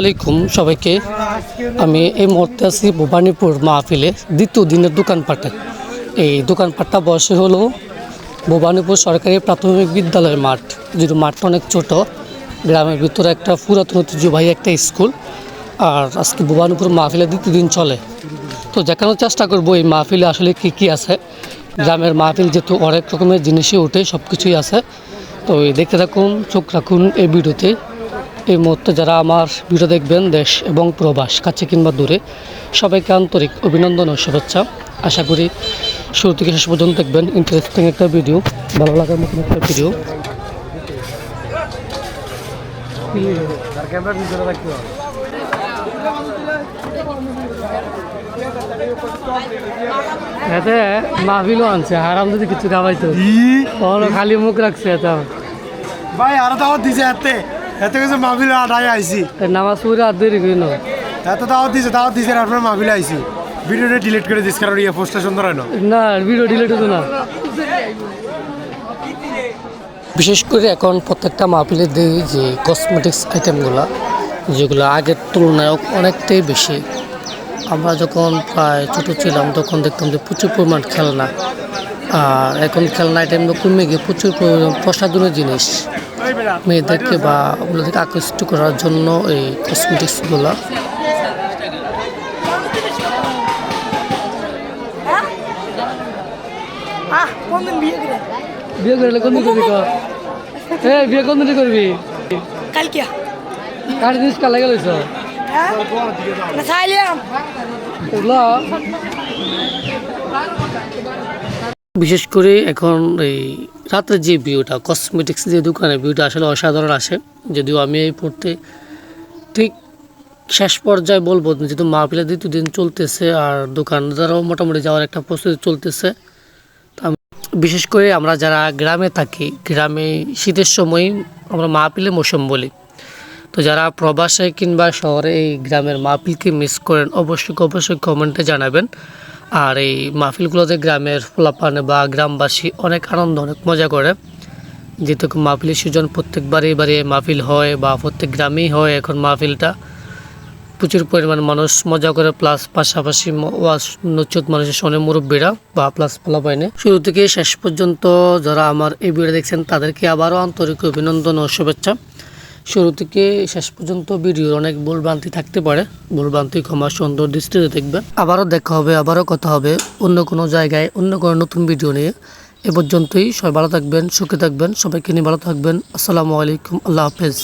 আলাইকুম সবাইকে। আমি এই মুহূর্তে আছি ভবানীপুর মাহফিলে দ্বিতীয় দিনের দোকানপাটে। এই দোকানপাটটা বসে হলো ভবানীপুর সরকারি প্রাথমিক বিদ্যালয়ের মাঠ। যেটা মাঠটা অনেক ছোট গ্রামের ভিতরে একটা পুরাতন ঐতিহ্যবাহী একটা স্কুল। আর আজকে ভবানীপুর মাহফিলে দ্বিতীয় দিন চলে। তো দেখানোর চেষ্টা করব এই মাহফিলে আসলে কি কি আছে। গ্রামের মাহফিল যেহেতু অনেক রকমের জিনিসই ওঠে সব কিছুই আছে। তো দেখতে থাকুন, চোখ রাখুন এই ভিডিওতে। এই মুহূর্তে যারা আমার ভিডিও দেখবেন, দেশ এবং প্রবাস, কাছে কিংবা দূরে, সবাইকে আন্তরিক অভিনন্দন ও শুভেচ্ছা। আশা করি শুরু থেকে শেষ পর্যন্ত দেখবেন ইন্টারেস্টিং একটা ভিডিও ভালো লাগার মতন একটা ভিডিও এতে মাহফিলও আনছে হারাম যদি কিছু খাওয়াইতো তাহলে খালি মুখ রাখছে এটা ভাই আরও দাওয়াত দিছে এতে। এতে কিছু মাহফিল আটাই আইছি। নামাজ পড়ে আর দেরি করি না এত দাওয়াত দিছে দাওয়াত দিছে আপনার মাহফিল আইছি। ভিডিওটা ডিলিট করে দিস কারণ ইয়ে পোস্টটা সুন্দর হয় না। না ভিডিও ডিলিট হতো না। বিশেষ করে এখন প্রত্যেকটা মাহফিলে দিই যে কসমেটিক্স আইটেমগুলো যেগুলো আগের তুলনায় অনেকটাই বেশি আমরা যখন প্রায় ছোটো ছিলাম তখন দেখতাম যে প্রচুর পরিমাণ খেলনা। আর এখন খেলনা আইটেমগুলো কমে গিয়ে প্রচুর পরিমাণ প্রসাধনের জিনিস। মেয়েদেরকে বা ওগুলোদেরকে আকৃষ্ট করার জন্য এই কসমেটিক্সগুলো বিয়ে করলে কোন দিন করবি কর এ বিয়ে কোন দিন করবি? কালকে। কার জিনিস কার লাগে লইছ? বিশেষ করে এখন এই রাতের যে ভিউটা কসমেটিক্স যে দোকানে ভিউটা আসলে অসাধারণ আসে। যদিও আমি এই পড়তে ঠিক শেষ পর্যায়ে বলব, যেহেতু মাহফিলের দ্বিতীয় দিন চলতেছে আর দোকানদারও মোটামুটি যাওয়ার একটা প্রস্তুতি চলতেছে। বিশেষ করে আমরা যারা গ্রামে থাকি, গ্রামে শীতের সময় আমরা মাহফিলে মৌসুম বলি। তো যারা প্রবাসে কিংবা শহরে এই গ্রামের মাহফিলকে মিস করেন, অবশ্যই অবশ্যই কমেন্টে জানাবেন। আর এই মাহফিলগুলোতে গ্রামের ফোলাপানে বা গ্রামবাসী অনেক আনন্দ, অনেক মজা করে। যেহেতু মাহফিলের সুজন প্রত্যেকবারই এবারে মাহফিল হয় বা প্রত্যেক গ্রামেই হয় এখন মাহফিলটা। প্রচুর পরিমাণ মানুষ মজা করে প্লাস পাশাপাশি ওয়াজ নচ্চত মানুষের শোনে মুরব্বীরা বা প্লাস পোলাপাইনে। শুরু থেকে শেষ পর্যন্ত যারা আমার এই ভিডিও দেখছেন, তাদেরকে আবারও আন্তরিক অভিনন্দন ও শুভেচ্ছা। শুরু থেকে শেষ পর্যন্ত ভিডিওর অনেক ভুলভ্রান্তি থাকতে পারে। ভুলভ্রান্তি, ক্ষমা, সুন্দর দৃষ্টিতে দেখবে। আবারও দেখা হবে, আবারও কথা হবে অন্য কোনো জায়গায়, অন্য কোনো নতুন ভিডিও নিয়ে। এ পর্যন্তই সবাই ভালো থাকবেন, সুখে থাকবেন, সবাইকে নিয়ে ভালো থাকবেন। আসসালামু আলাইকুম, আল্লাহ হাফেজ।